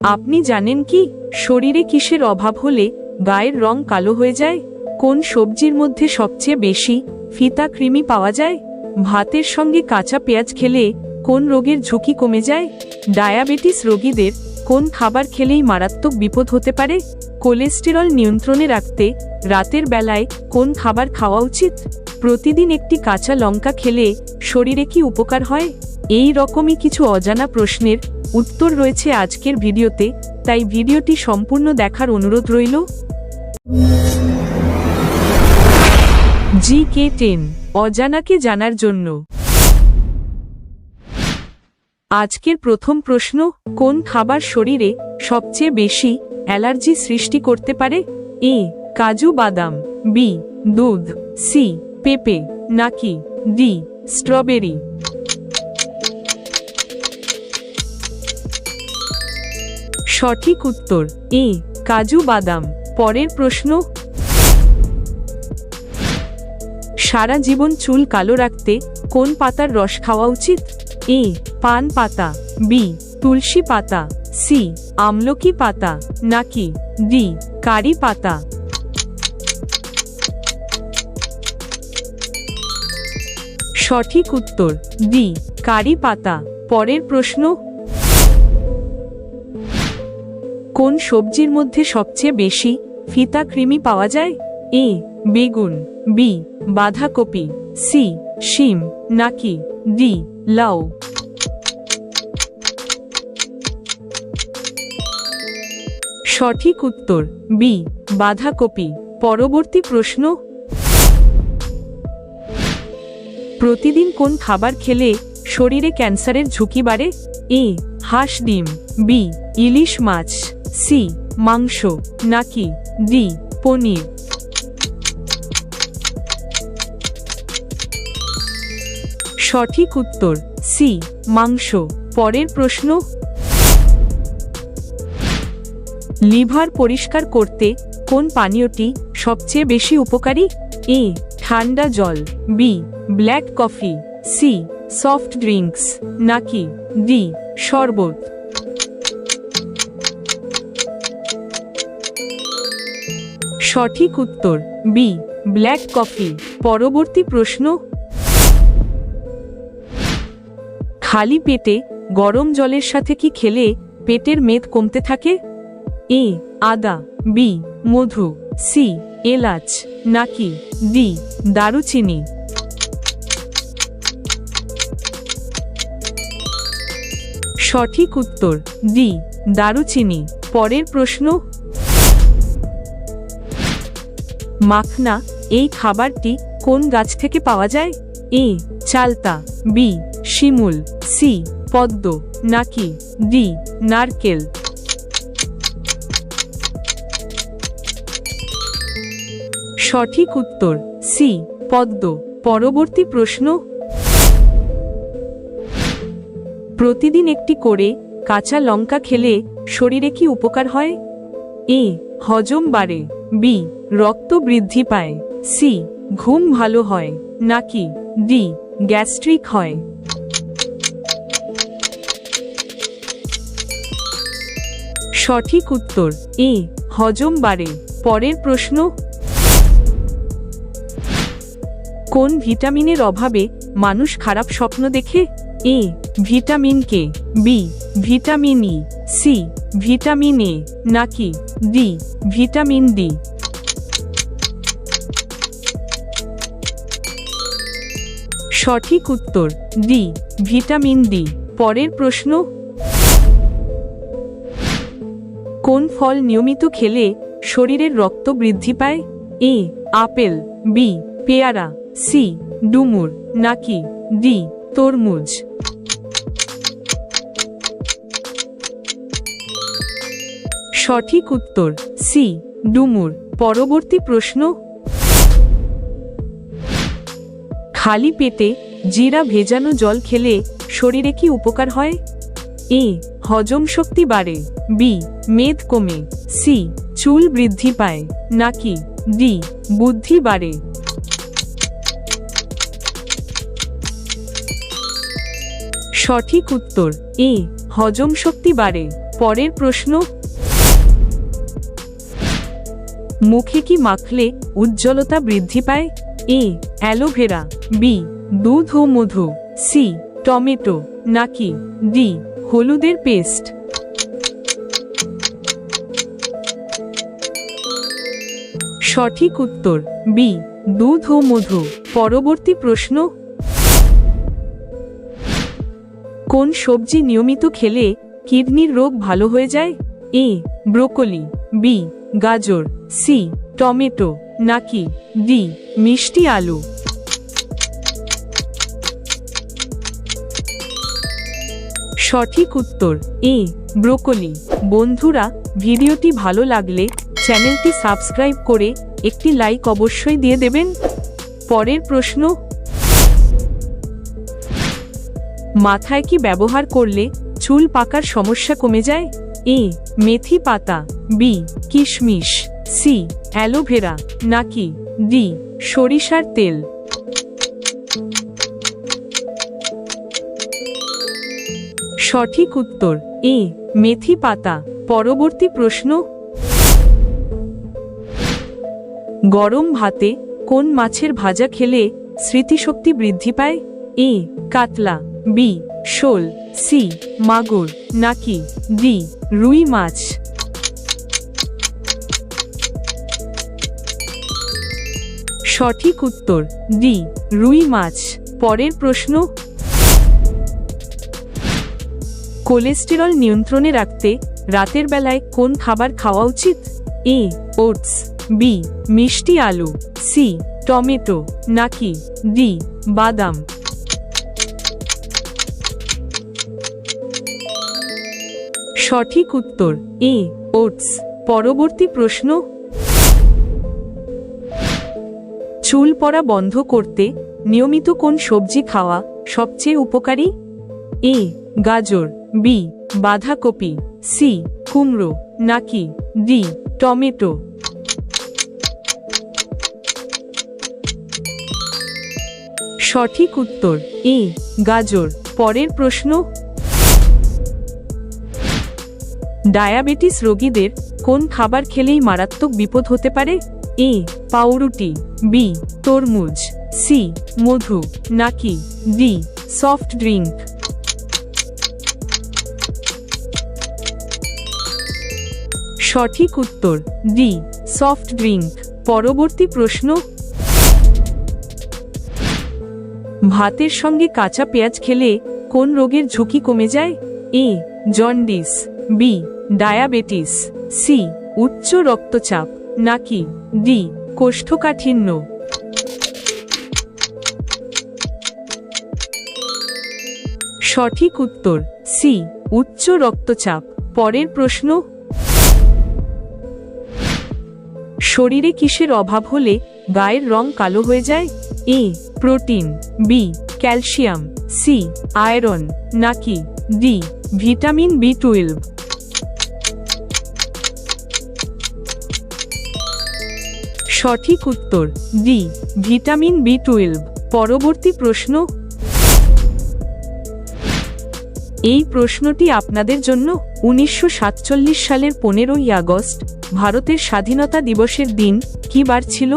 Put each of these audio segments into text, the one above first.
আপনি জানেন কি, শরীরে কিসের অভাব হলে গায়ের রং কালো হয়ে যায়? কোন সবজির মধ্যে সবচেয়ে বেশি ফিতা কৃমি পাওয়া যায়? ভাতের সঙ্গে কাঁচা পেঁয়াজ খেলে কোন রোগের ঝুঁকি কমে যায়? ডায়াবেটিস রোগীদের কোন খাবার খেলেই মারাত্মক বিপদ হতে পারে? কোলেস্টেরল নিয়ন্ত্রণে রাখতে রাতের বেলায় কোন খাবার খাওয়া উচিত? প্রতিদিন একটি কাঁচা লঙ্কা খেলে শরীরে কি উপকার হয়? এই রকমই কিছু অজানা প্রশ্নের উত্তর রয়েছে আজকের ভিডিওতে, তাই ভিডিওটি সম্পূর্ণ দেখার অনুরোধ রইল। জি কে টেন, অজানাকে জানার জন্য। আজকের প্রথম প্রশ্ন, কোন খাবার শরীরে সবচেয়ে বেশি অ্যালার্জি সৃষ্টি করতে পারে? এ, কাজু বাদাম, বি, দুধ, সি, পেঁপে, নাকি ডি, স্ট্রবেরি? সঠিক উত্তর, এ, কাজু বাদাম। পরের প্রশ্ন। সারা জীবন চুল কালো রাখতে কোন পাতার রস খাওয়া উচিত? এ, পান পাতা। বি, তুলসী পাতা। সি, আমলকি পাতা। নাকি ডি, কারি পাতা। সঠিক উত্তর, ডি, কারি পাতা। পরের প্রশ্ন। কোন সবজির মধ্যে সবচেয়ে বেশি ফিতা কৃমি পাওয়া যায়? এ, বেগুন, বি, বাঁধাকপি, সি, শিম, নাকি ডি, লাউ। সঠিক উত্তর, বি, বাঁধাকপি। পরবর্তী প্রশ্ন। প্রতিদিন কোন খাবার খেলে শরীরে ক্যান্সারের ঝুঁকি বাড়ে? এ, হাঁস ডিম, বি, ইলিশ মাছ। সি, মাংস, নাকি ডি, পনির? সঠিক উত্তর, সি, মাংস। পরের প্রশ্ন? লিভার পরিষ্কার করতে কোন পানীয়টি সবচেয়ে বেশি উপকারী? এ, ঠান্ডা জল। B, black coffee. C, soft drinks. নাকি ডি, শরবত? সঠিক উত্তর বি ব্ল্যাক কফি পরবর্তী প্রশ্ন। খালি পেটে গরম জলের সাথে কি খেলে পেটের মেদ কমতে থাকে? এ আদা। বি মধু। সি এলাচ। নাকি ডি দারুচিনি। সঠিক উত্তর ডি দারুচিনি। পরের প্রশ্ন। মাখনা, এই খাবারটি কোন গাছ থেকে পাওয়া যায়? এ. চালতা, বি. শিমুল, সি. পদ্ম, নাকি ডি. নারকেল? সঠিক উত্তর, সি. পদ্ম। পরবর্তী প্রশ্ন। প্রতিদিন একটি করে কাঁচা লঙ্কা খেলে শরীরে কি উপকার হয়? এ, হজম বাড়ে। বি, রক্ত বৃদ্ধি পায়। সি, ঘুম ভালো হয়। নাকি? ডি, গ্যাস্ট্রিক হয়। সঠিক উত্তর, এ, হজম বাড়ে। পরের প্রশ্ন। কোন ভিটামিনের অভাবে মানুষ খারাপ স্বপ্ন দেখে? A, vitamin K. B, vitamin E. C, vitamin A, নাকি ডি, ভিটামিন ডি? সঠিক উত্তর, ডি, ভিটামিন ডি। পরের প্রশ্ন। কোন ফল নিয়মিত খেলে শরীরের রক্ত বৃদ্ধি পায়? এ, আপেল, বি, পেয়ারা, সি, ডুমুর, নাকি ডি, তরমুজ? সঠিক উত্তর, সি, ডুমুর। পরবর্তী প্রশ্ন। খালি পেটে জিরা ভেজানো জল খেলে শরীরে কি উপকার হয়? এ, হজম শক্তি বাড়ে। বি, মেদ কমে। সি, চুল বৃদ্ধি পায়। নাকি? ডি, বুদ্ধি বাড়ে। সঠিক উত্তর, এ, হজম শক্তি বাড়ে। পরের প্রশ্ন। মুখে কি মাখলে উজ্জ্বলতা বৃদ্ধি পায়? A, aloe vera. বি, দুধ ও মধু। C, tomato. নাকি? ডি, হলুদের পেস্ট। সঠিক উত্তর, বি, দুধ ও মধু। পরবর্তী প্রশ্ন। কোন সবজি নিয়মিত খেলে কিডনির রোগ ভালো হয়ে যায়? A, broccoli. বি গাজর, সি, টমেটো, নাকি ডি, মিষ্টি আলু। সঠিক উত্তর, এ, ব্রোকলি। বন্ধুরা, ভিডিওটি ভালো লাগলে চ্যানেলটি সাবস্ক্রাইব করে একটি লাইক অবশ্যই দিয়ে দেবেন। পরের প্রশ্ন। মাথায় কি ব্যবহার করলে চুল পাকার সমস্যা কমে যায়? এ, মেথি পাতা, বি, কিশমিশ, সি, অ্যালোভেরা, নাকি, ডি, সরিষার তেল। সঠিক উত্তর, এ, মেথি পাতা। পরবর্তী প্রশ্ন। গরম ভাতে কোন মাছের ভাজা খেলে স্মৃতিশক্তি বৃদ্ধি পায়? এ, কাতলা, বি, শোল। সি, মাগুর, নাকি ডি, রুই মাছ? সঠিক উত্তর, ডি, রুই মাছ। পরের প্রশ্ন। কোলেস্টেরল নিয়ন্ত্রণে রাখতে রাতের বেলায় কোন খাবার খাওয়া উচিত? এ, ওটস, বি, মিষ্টি আলু, সি, টমেটো, নাকি ডি, বাদাম? সঠিক উত্তর এ ওটস। পরবর্তী প্রশ্ন। চুল পড়া বন্ধ করতে নিয়মিত কোন সবজি খাওয়া সবচেয়ে উপকারী? এ গাজর, বি, বাঁধাকপি, সি, কুমড়ো, নাকি ডি, টমেটো। সঠিক উত্তর এ গাজর। পরের প্রশ্ন। ডায়াবেটিস রোগীদের কোন খাবার খেলেই মারাত্মক বিপদ হতে পারে? এ, পাউরুটি, বি, তরমুজ, সি, মধু, নাকি, ডি, সফট ড্রিঙ্ক সঠিক উত্তর, ডি, সফট ড্রিঙ্ক পরবর্তী প্রশ্ন। ভাতের সঙ্গে কাঁচা পেঁয়াজ খেলে কোন রোগের ঝুঁকি কমে যায়? A, jaundice. B diabetes, C, উচ্চ রক্তচাপ, নাকি ডি, কোষ্ঠকাঠিন্য। সঠিক উত্তর, সি, উচ্চ রক্তচাপ, পরের প্রশ্ন। শরীরে কিসের অভাব হলে গায়ের রং কালো হয়ে যায়? A, protein, B, calcium, C, iron, নাকি ডি, ভিটামিন বি টুয়েলভ। সঠিক উত্তর, ডি, ভিটামিন বি টুয়েলভ। পরবর্তী প্রশ্ন। এই প্রশ্নটি আপনাদের জন্য উনিশশো সাতচল্লিশ সালের পনেরোই আগস্ট, ভারতের স্বাধীনতা দিবসের দিন কি বার ছিল?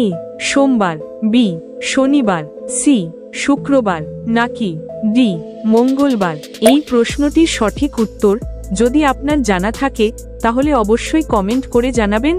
এ, সোমবার, বি, শনিবার, সি, শুক্রবার, নাকি, ডি, মঙ্গলবার। এই প্রশ্নটির সঠিক উত্তর যদি আপনার জানা থাকে, তাহলে অবশ্যই কমেন্ট করে জানাবেন।